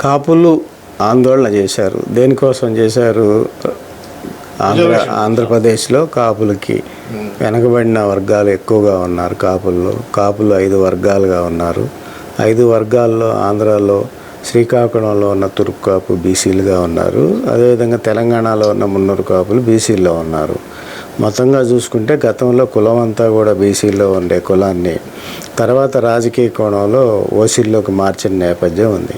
కాపులు ఆందోళన చేశారు. దేనికోసం చేశారు? ఆంధ్ర ఆంధ్రప్రదేశ్లో కాపులకి వెనకబడిన వర్గాలు ఎక్కువగా ఉన్నారు కాపుల్లో. కాపులు ఐదు వర్గాలుగా ఉన్నారు. ఐదు వర్గాల్లో ఆంధ్రాలో శ్రీకాకుళంలో ఉన్న తుర్కు కాపు బీసీలుగా ఉన్నారు. అదేవిధంగా తెలంగాణలో ఉన్న మున్నూరు కాపులు బీసీల్లో ఉన్నారు. మొత్తంగా చూసుకుంటే గతంలో కులం అంతా కూడా బీసీలో ఉండే కులాన్ని తర్వాత రాజకీయ కోణంలో ఓసీల్లోకి మార్చిన నేపథ్యం ఉంది.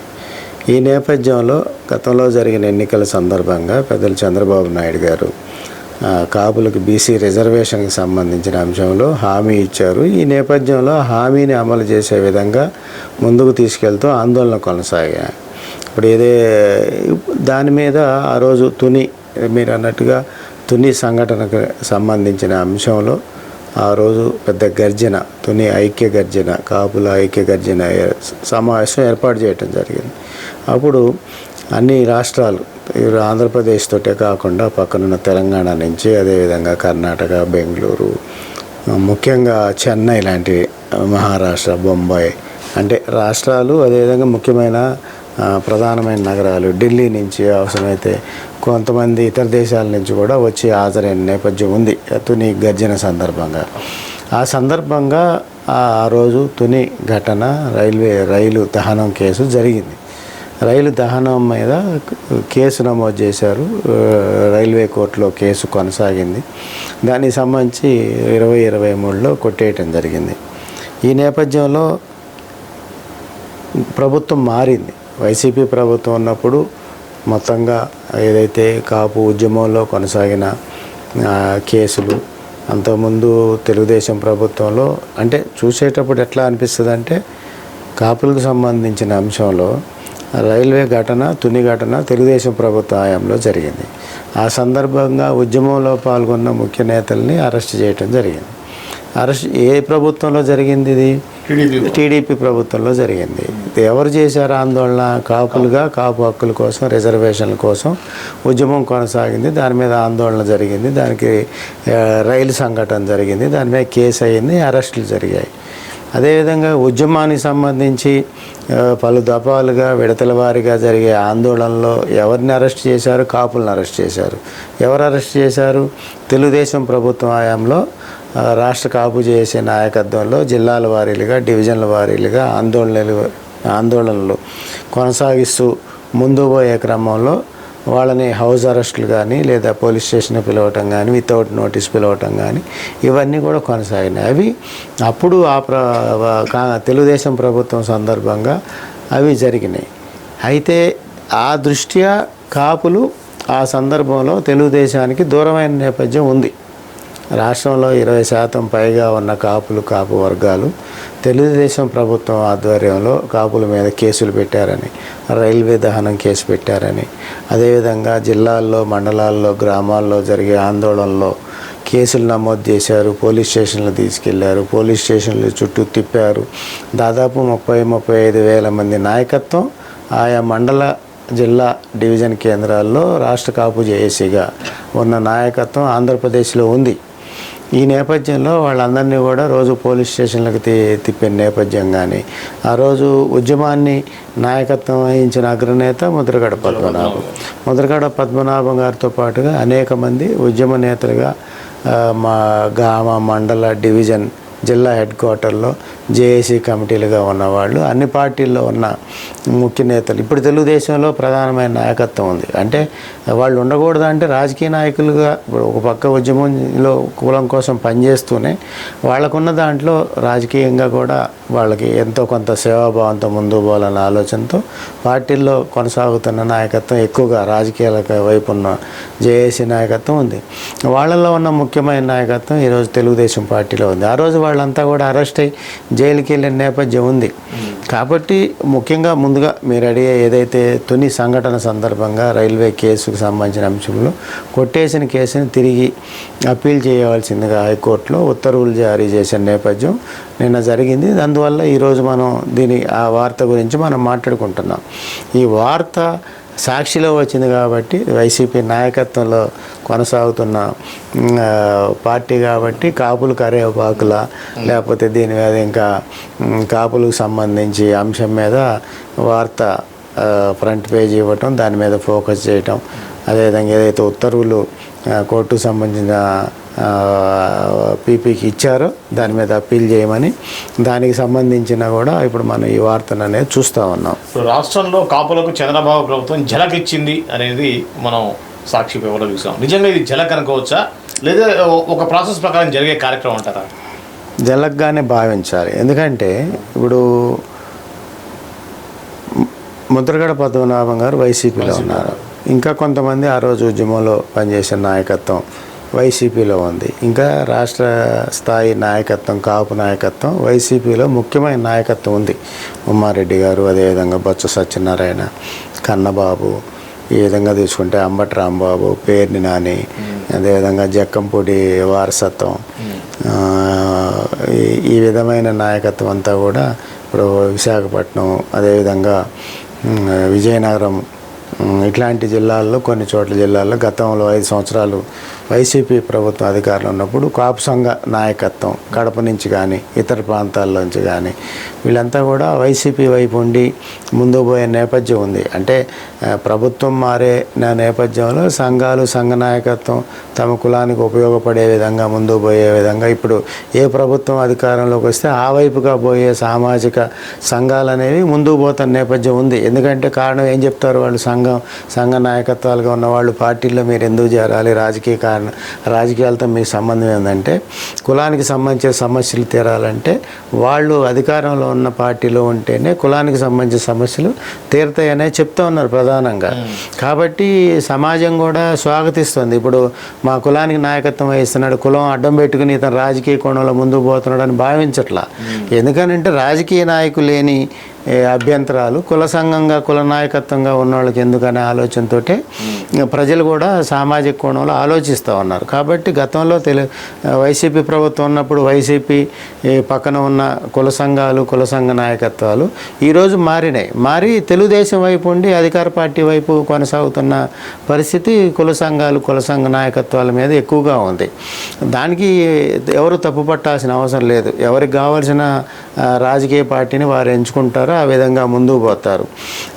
ఈ నేపథ్యంలో గతంలో జరిగిన ఎన్నికల సందర్భంగా పెద్దలు చంద్రబాబు నాయుడు గారు కాపులకు బీసీ రిజర్వేషన్కి సంబంధించిన అంశంలో హామీ ఇచ్చారు. ఈ నేపథ్యంలో హామీని అమలు చేసే విధంగా ముందుకు తీసుకెళ్తూ ఆందోళన కొనసాగాయి. ఇప్పుడు ఏదే దాని మీద ఆ రోజు తుని మీరు అన్నట్టుగా తుని సంఘటనకు సంబంధించిన అంశంలో ఆ రోజు పెద్ద గర్జన తుని ఐక్య గర్జన కాపుల ఐక్య గర్జన సమావేశం ఏర్పాటు చేయటం జరిగింది. అప్పుడు అన్ని రాష్ట్రాలు ఆంధ్రప్రదేశ్ తోటే కాకుండా పక్కనున్న తెలంగాణ నుంచి అదేవిధంగా కర్ణాటక బెంగళూరు ముఖ్యంగా చెన్నై లాంటి మహారాష్ట్ర బొంబాయి అంటే రాష్ట్రాలు అదేవిధంగా ముఖ్యమైన ప్రధానమైన నగరాలు. ఢిల్లీ నుంచి అవసరమైతే కొంతమంది ఇతర దేశాల నుంచి కూడా వచ్చి హాజరైన నేపథ్యం ఉంది. తుని గర్జన సందర్భంగా. ఆ సందర్భంగా ఆ రోజు తుని ఘటన రైల్వే రైలు దహనం కేసు జరిగింది. రైలు దహనం మీద కేసు నమోదు చేశారు. రైల్వే కోర్టులో కేసు కొనసాగింది. దానికి సంబంధించి ఇరవై ఇరవై మూడులో కొట్టేయటం జరిగింది. ఈ నేపథ్యంలో ప్రభుత్వం మారింది. వైసీపీ ప్రభుత్వం ఉన్నప్పుడు మొత్తంగా ఏదైతే కాపు ఉద్యమంలో కొనసాగిన కేసులు అంతకుముందు తెలుగుదేశం ప్రభుత్వంలో అంటే చూసేటప్పుడు ఎట్లా అనిపిస్తుంది అంటే కాపులకు సంబంధించిన అంశంలో రైల్వే ఘటన తుని ఘటన తెలుగుదేశం ప్రభుత్వ హయాంలో జరిగింది. ఆ సందర్భంగా ఉద్యమంలో పాల్గొన్న ముఖ్య నేతల్ని అరెస్ట్ చేయటం జరిగింది. అరెస్ట్ ఏ ప్రభుత్వంలో జరిగింది ఇది? టీడీపీ ప్రభుత్వంలో జరిగింది. ఎవరు చేశారు ఆందోళన? కాపులుగా కాపు హక్కుల కోసం రిజర్వేషన్ల కోసం ఉద్యమం కొనసాగింది. దాని మీద ఆందోళన జరిగింది. దానికి రైలు సంఘటన జరిగింది. దాని మీద కేసు అయింది. అరెస్టులు జరిగాయి. అదేవిధంగా ఉద్యమానికి సంబంధించి పలు దఫాలుగా విడతల వారీగా జరిగే ఆందోళనలో ఎవరిని అరెస్ట్ చేశారు? కాపులను అరెస్ట్ చేశారు. ఎవరు అరెస్ట్ చేశారు? తెలుగుదేశం ప్రభుత్వం హయాంలో రాష్ట్ర కాపు చేసే నాయకత్వంలో జిల్లాల వారీలుగా డివిజన్ల వారీలుగా ఆందోళనలు ఆందోళనలు కొనసాగిస్తూ ముందు పోయే క్రమంలో వాళ్ళని హౌస్ అరెస్టులు కానీ లేదా పోలీస్ స్టేషన్ పిలవటం కానీ వితౌట్ నోటీస్ పిలవటం కానీ ఇవన్నీ కూడా కొనసాగినాయి. అవి అప్పుడు ఆ ప్ర కా- తెలుగుదేశం ప్రభుత్వం సందర్భంగా అవి జరిగినాయి. అయితే ఆ దృష్ట్యా కాపులు ఆ సందర్భంలో తెలుగుదేశానికి దూరమైన నేపథ్యం ఉంది. రాష్ట్రంలో ఇరవై శాతం పైగా ఉన్న కాపులు కాపు వర్గాలు తెలుగుదేశం ప్రభుత్వం ఆధ్వర్యంలో కాపుల మీద కేసులు పెట్టారని రైల్వే దహనం కేసు పెట్టారని అదేవిధంగా జిల్లాల్లో మండలాల్లో గ్రామాల్లో జరిగే ఆందోళనలో కేసులు నమోదు చేశారు పోలీస్ స్టేషన్లు తీసుకెళ్ళారు పోలీస్ స్టేషన్లు చుట్టూ తిప్పారు. దాదాపు ముప్పై ముప్పై ఐదు వేల మంది నాయకత్వం ఆయా మండల జిల్లా డివిజన్ కేంద్రాల్లో రాష్ట్ర కాపు జేఏసీగా ఉన్న నాయకత్వం ఆంధ్రప్రదేశ్లో ఉంది. ఈ నేపథ్యంలో వాళ్ళందరినీ కూడా రోజు పోలీస్ స్టేషన్లకు తి తిప్పిన నేపథ్యం కానీ ఆ రోజు ఉద్యమాన్ని నాయకత్వం వహించిన అగ్రనేత ముద్రగడ పద్మనాభం. ముద్రగడ పద్మనాభం గారితో పాటుగా అనేక మంది ఉద్యమ నేతలుగా మా గ్రామ మండల డివిజన్ జిల్లా హెడ్ క్వార్టర్లో జేఏసీ కమిటీలుగా ఉన్నవాళ్ళు అన్ని పార్టీల్లో ఉన్న ముఖ్య నేతలు. ఇప్పుడు తెలుగుదేశంలో ప్రధానమైన నాయకత్వం ఉంది. అంటే వాళ్ళు ఉండకూడదు అంటే రాజకీయ నాయకులుగా ఇప్పుడు ఒక పక్క ఉద్యమంలో కులం కోసం పనిచేస్తూనే వాళ్ళకున్న దాంట్లో రాజకీయంగా కూడా వాళ్ళకి ఎంతో కొంత సేవాభావంతో ముందు పోవాలన్న ఆలోచనతో పార్టీల్లో కొనసాగుతున్న నాయకత్వం ఎక్కువగా రాజకీయాల వైపు ఉన్న జేఏసీ నాయకత్వం ఉంది. వాళ్ళల్లో ఉన్న ముఖ్యమైన నాయకత్వం ఈరోజు తెలుగుదేశం పార్టీలో ఉంది. ఆ రోజు వాళ్ళంతా కూడా అరెస్ట్ అయ్యి జైలుకి వెళ్ళిన నేపథ్యం ఉంది. కాబట్టి ముఖ్యంగా ముందుగా మీరు అడిగే ఏదైతే తుని సంఘటన సందర్భంగా రైల్వే కేసుకు సంబంధించిన అంశంలో కొట్టేసిన కేసుని తిరిగి అప్పీల్ చేయవలసిందిగా హైకోర్టులో ఉత్తర్వులు జారీ చేసిన నేపథ్యం నిన్న జరిగింది. అందువల్ల ఈరోజు మనం దీని ఆ వార్త గురించి మనం మాట్లాడుకుంటున్నాం. ఈ వార్త సాక్షిలో వచ్చింది కాబట్టి వైసీపీ నాయకత్వంలో కొనసాగుతున్న పార్టీ కాబట్టి కాపులు కరేపాకుల లేకపోతే దీని మీద ఇంకా కాపులకు సంబంధించి అంశం మీద వార్త ఫ్రంట్ పేజ్ ఇవ్వటం దాని మీద ఫోకస్ చేయటం. అదేవిధంగా ఏదైతే ఉత్తర్వులు కోర్టుకు సంబంధించిన పీపీకి ఇచ్చారో. దాని మీద అప్పీల్ చేయమని. దానికి సంబంధించిన కూడా ఇప్పుడు మనం ఈ వార్తను అనేది చూస్తూ ఉన్నాం. ఇప్పుడు రాష్ట్రంలో కాపులకు చంద్రబాబు ప్రభుత్వం జలక్ ఇచ్చింది అనేది మనం సాక్షి పేపర్లో చూసాం. నిజంగా ఇది జలక్ అనుకోవచ్చా? లేదా ఒక ప్రాసెస్ ప్రకారం జరిగే కార్యక్రమం అంటారా? జలగ్గానే భావించాలి. ఎందుకంటే ఇప్పుడు ముద్రగడ పద్మనాభం గారు వైసీపీలో ఉన్నారు. ఇంకా కొంతమంది ఆ రోజు ఉద్యమంలో పనిచేసిన నాయకత్వం వైసీపీలో ఉంది. ఇంకా రాష్ట్ర స్థాయి నాయకత్వం కాపు నాయకత్వం వైసీపీలో ముఖ్యమైన నాయకత్వం ఉంది. ఉమ్మారెడ్డి గారు అదేవిధంగా బొత్స సత్యనారాయణ కన్నబాబు ఈ విధంగా తీసుకుంటే అంబటి రాంబాబు పేర్ని నాని అదేవిధంగా జక్కంపూడి వారసత్వం. ఈ- విధమైన నాయకత్వం అంతా కూడా ఇప్పుడు విశాఖపట్నం అదేవిధంగా విజయనగరం ఇట్లాంటి జిల్లాల్లో కొన్ని చోట్ల జిల్లాల్లో గతంలో ఐదు సంవత్సరాలు వైసీపీ ప్రభుత్వం అధికారంలో ఉన్నప్పుడు కాపు సంఘ నాయకత్వం కడప నుంచి కానీ ఇతర ప్రాంతాల్లోంచి కానీ వీళ్ళంతా కూడా వైసీపీ వైపు ఉండి ముందు పోయే నేపథ్యం ఉంది. అంటే ప్రభుత్వం మారే నా నేపథ్యంలో సంఘాలు సంఘ నాయకత్వం తమ కులానికి ఉపయోగపడే విధంగా ముందు పోయే విధంగా ఇప్పుడు ఏ ప్రభుత్వం అధికారంలోకి వస్తే ఆ వైపుగా పోయే సామాజిక సంఘాలు అనేవి ముందుకు పోతున్న నేపథ్యం ఉంది. ఎందుకంటే కారణం ఏం చెప్తారు వాళ్ళు? సంఘం సంఘ నాయకత్వాలుగా ఉన్న వాళ్ళు పార్టీల్లో మీరు ఎందుకు చేరాలి? రాజకీయ కారణం రాజకీయాలతో మీకు సంబంధం ఏంటంటే కులానికి సంబంధించిన సమస్యలు తీరాలంటే వాళ్ళు అధికారంలో ఉన్న పార్టీలో ఉంటేనే కులానికి సంబంధించిన సమస్యలు తీరుతాయనే చెప్తా ఉన్నారు ప్రధానంగా. కాబట్టి సమాజం కూడా స్వాగతిస్తుంది. ఇప్పుడు మా కులానికి నాయకత్వం వహిస్తున్నాడు కులం అడ్డం పెట్టుకుని ఇతను రాజకీయ కోణంలో ముందుకు పోతున్నాడు అని భావించట్లా. ఎందుకనంటే రాజకీయ నాయకులు లేని ఏ, అభ్యంతరాలు కుల సంఘంగా కుల నాయకత్వంగా ఉన్న వాళ్ళకి ఎందుకనే ఆలోచనతోటే ప్రజలు కూడా సామాజిక కోణంలో ఆలోచిస్తూ ఉన్నారు. కాబట్టి గతంలో తెలు వైసీపీ ప్రభుత్వం ఉన్నప్పుడు వైసీపీ పక్కన ఉన్న కుల సంఘాలు కుల సంఘ నాయకత్వాలు ఈరోజు మారినాయి. మారి తెలుగుదేశం వైపు ఉండి అధికార పార్టీ వైపు కొనసాగుతున్న పరిస్థితి కుల సంఘాలు కుల సంఘ నాయకత్వాల మీద ఎక్కువగా ఉంది. దానికి ఎవరు తప్పు పట్టాల్సిన అవసరం లేదు. ఎవరికి కావాల్సిన రాజకీయ పార్టీని వారు ఎంచుకుంటారో. ఆ విధంగా ముందుకు పోతారు.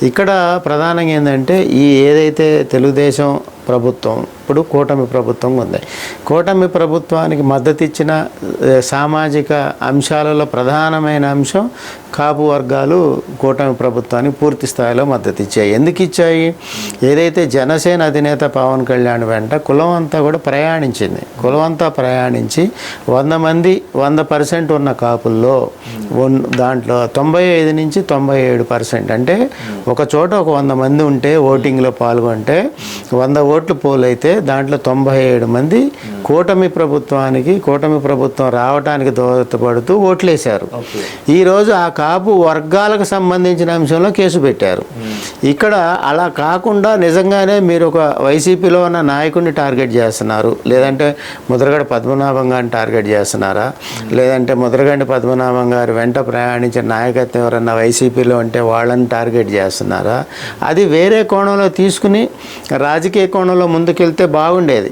ఇక్కడ ప్రధానంగా ఏంటంటే ఈ ఏదైతే తెలుగుదేశం ప్రభుత్వం ఇప్పుడు కూటమి ప్రభుత్వం ఉంది. కూటమి ప్రభుత్వానికి మద్దతు ఇచ్చిన సామాజిక అంశాలలో ప్రధానమైన అంశం కాపు వర్గాలు కూటమి ప్రభుత్వానికి పూర్తి స్థాయిలో మద్దతు ఇచ్చాయి ఎందుకు ఇచ్చాయి? ఏదైతే జనసేన అధినేత పవన్ కళ్యాణ్ వెంట కులం అంతా కూడా ప్రయాణించింది. కులం అంతా ప్రయాణించి వంద మంది వంద పర్సెంట్ ఉన్న కాపుల్లో దాంట్లో తొంభై ఐదు నుంచి తొంభై ఏడు పర్సెంట్ అంటే ఒక చోట ఒక వంద మంది ఉంటే ఓటింగ్లో పాల్గొంటే వంద ఓట్లు పోలైతే దాంట్లో తొంభై ఏడు మంది కూటమి ప్రభుత్వానికి కూటమి ప్రభుత్వం రావడానికి దోహదపడుతూ ఓట్లేశారు. ఈరోజు ఆ కాపు వర్గాలకు సంబంధించిన అంశంలో కేసు పెట్టారు. ఇక్కడ అలా కాకుండా నిజంగానే మీరు ఒక వైసీపీలో ఉన్న నాయకుడిని టార్గెట్ చేస్తున్నారు. లేదంటే ముద్రగడ పద్మనాభం గారిని టార్గెట్ చేస్తున్నారా? లేదంటే ముద్రగండి పద్మనాభం గారు వెంట ప్రయాణించిన నాయకత్వం ఎవరన్నా వైసీపీలో ఉంటే వాళ్ళని టార్గెట్ చేస్తున్నారా? అది వేరే కోణంలో తీసుకుని రాజకీయ కోణంలో ముందుకెళ్తే బాగుండేది.